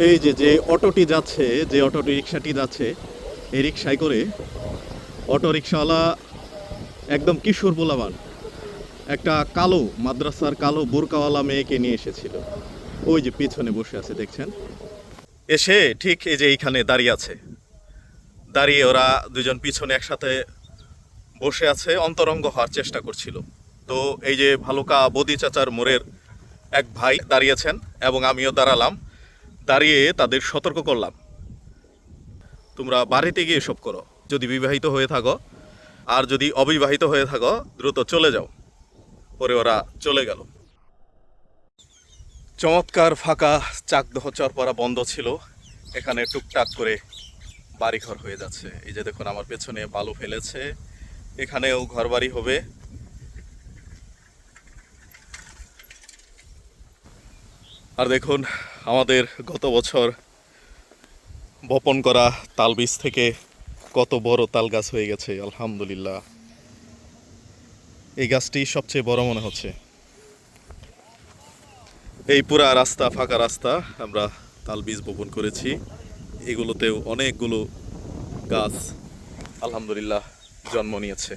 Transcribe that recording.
এই যে যে অটোটি যাচ্ছে, যে অটোটি রিক্সাটি যাচ্ছে, এই রিক্সায় করে অটো রিক্সাওয়ালা একদম কিশোর পোলাবান একটা কালো, মাদ্রাসার কালো বোরকাওয়ালা মেয়েকে নিয়ে এসেছিল। ওই যে পিছনে বসে আছে, দেখছেন? এসে ঠিক এই যে এইখানে দাঁড়িয়ে আছে। দাঁড়িয়ে ওরা দুজন পিছনে একসাথে বসে আছে, অন্তরঙ্গ হওয়ার চেষ্টা করছিল। তো এই যে ভালুকা বদি চাচার মোড়ের এক ভাই দাঁড়িয়েছেন এবং আমিও দাঁড়ালাম। দাঁড়িয়ে তাদের সতর্ক করলাম। তোমরা বাড়িতে গিয়ে এসব করো। যদি বিবাহিত হয়ে থাকো, আর যদি অবিবাহিত হয়ে থাকো, দ্রুত চলে যাও। পরে ওরা চলে গেল। চমৎকার ফাঁকা চাকদহ চরপরা বন্ধ ছিল। এখানে টুকটাক করে বাড়িঘর হয়ে যাচ্ছে। এই যে দেখুন, আমার পেছনে বালু ফেলেছে। এখানেও ঘরবাড়ি হবে। আর দেখুন, আমাদের গত বছর বপন করা তাল বীজ থেকে কত বড় তাল গাছ হয়ে গেছে, আলহামদুলিল্লাহ। এই গাছটি সবচেয়ে বড় মনে হচ্ছে। এই পুরা রাস্তা, ফাঁকা রাস্তা, আমরা তাল বীজ বপন করেছি। এগুলোতেও অনেকগুলো গাছ, আলহামদুলিল্লাহ, জন্ম নিয়েছে।